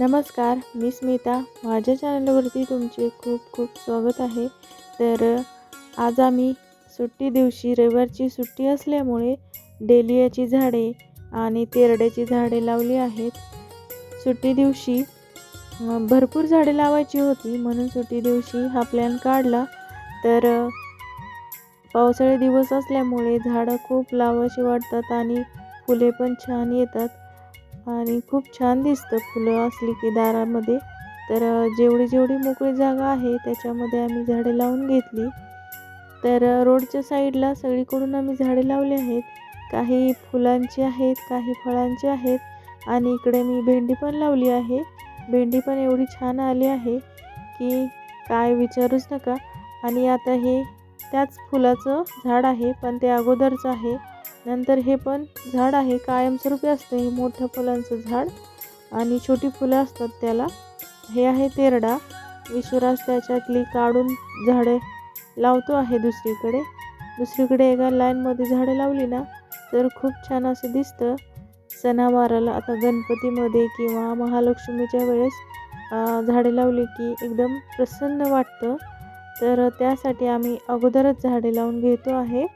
नमस्कार मी स्मिता. माझ्या चॅनलवरती तुमचे खूप खूप स्वागत आहे. तर आज आम्ही सुट्टी दिवशी रविवारची सुट्टी असल्यामुळे डेलियाची झाडे आणि तेरड्याची झाडे लावली आहेत. सुट्टी दिवशी भरपूर झाडे लावायची होती म्हणून सुट्टी दिवशी हा प्लॅन काढला. तर पावसाळी पावसाळे दिवस असल्यामुळे झाडं खूप लावायची वाटतात आणि फुले पण छान येतात. आणि खूप छान दिसतं फुलं असली की दारामध्ये. तर जेवढी जेवढी मोकळी जागा आहे त्याच्यामध्ये आम्ही झाडे लावून घेतली. तर रोडच्या साईडला सगळीकडून आम्ही झाडे लावली आहेत. काही फुलांची आहेत काही फळांची आहेत आणि इकडे मी भेंडी पण लावली आहे. भेंडी पण एवढी छान आली आहे की काय विचारूच नका. आणि आता हे त्याच फुलाचं झाड आहे पण ते अगोदरचं आहे. नंतर हे पण झाड आहे कायमस्वरूपी असतं. हे मोठं फुलांचं झाड आणि छोटी फुलं असतात त्याला. हे आहे तेरडा. विश्वराज त्याच्यातली काढून झाडे लावतो आहे दुसरीकडे. दुसरीकडे एका लाईनमध्ये झाडे लावली ना तर खूप छान असं दिसतं. सणावाराला आता गणपतीमध्ये किंवा महालक्ष्मीच्या वेळेस झाडे लावली की एकदम प्रसन्न वाटतं. तर त्यासाठी आम्ही अगोदरच झाडे लावून घेतो आहे.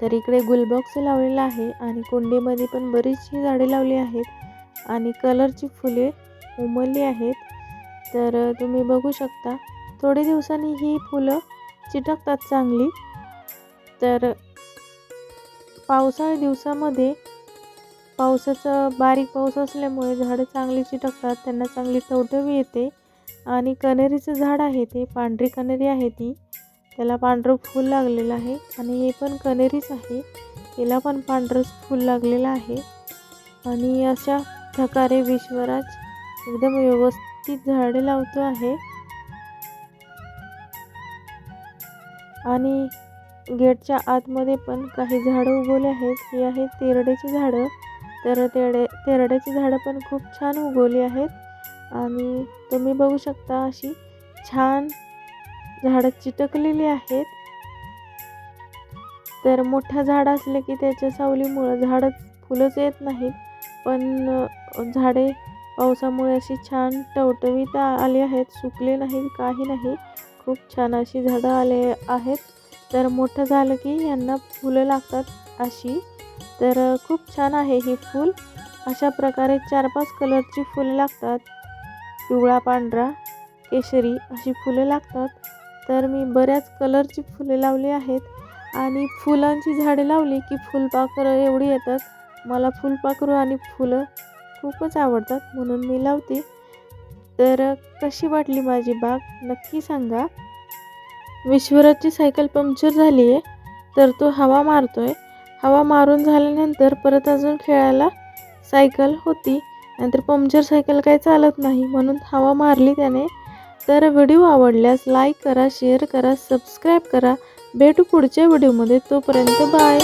तर इकडे गुलबॉक्स लावलेला आहे आणि कुंडीमध्ये पण बरीचशी झाडे लावली आहेत आणि कलरची फुले उमलली आहेत. तर तुम्ही बघू शकता थोडे दिवसांनी ही फुलं चिटकतात चांगली. तर पावसाळ्या दिवसामध्ये पावसाचं बारीक पाऊस असल्यामुळे झाडं चांगली चिटकतात त्यांना चांगली टवटवी येते. आणि कनेरीचं झाड आहे ते पांढरी कनेरी आहे ती. त्याला पांढरं फूल लागलेलं आहे आणि हे पण कनेरीच आहे. तिला पण पांढरंच फूल लागलेलं आहे. आणि अशा प्रकारे विश्वराज एकदम व्यवस्थित झाडे लावतो आहे. आणि गेटच्या आतमध्ये पण काही झाडं उगवले आहेत. ही आहेत तेरड्याची झाडं. तर तेरडे तेरड्याची झाडं पण खूप छान उगवली आहेत. आणि तुम्ही बघू शकता अशी छान झाडं चिटकलेली आहेत. तर मोठं झाड असलं की त्याच्या सावलीमुळं झाडं फुलंच येत नाहीत. पण झाडे पावसामुळे अशी छान टवटवीत आली आहेत सुकले नाहीत काही नाही. खूप छान अशी झाडं आले आहेत. तर मोठं झालं की यांना फुलं लागतात अशी. तर खूप छान आहे ही फूल. अशा प्रकारे चार पाच कलरची फुलं लागतात. पिवळा पांढरा केशरी अशी फुलं लागतात. तर मी बऱ्याच कलरची फुले लावली आहेत आणि फुलांची झाडे लावली की फुलपाखरं एवढी येतात. मला फुलपाखरं आणि फुलं खूपच आवडतात म्हणून मी लावते. तर कशी वाटली माझी बाग नक्की सांगा. विश्वराजची सायकल पंक्चर झाली आहे तर तो हवा मारतोय. हवा मारून झाल्यानंतर परत अजून खेळायला सायकल होती. नाहीतर पंक्चर सायकल काही चालत नाही म्हणून हवा मारली त्याने. तर व्हिडिओ आवडल्यास लाईक करा शेअर करा सबस्क्राईब करा. भेटू पुढच्या व्हिडिओमध्ये. तोपर्यंत बाय.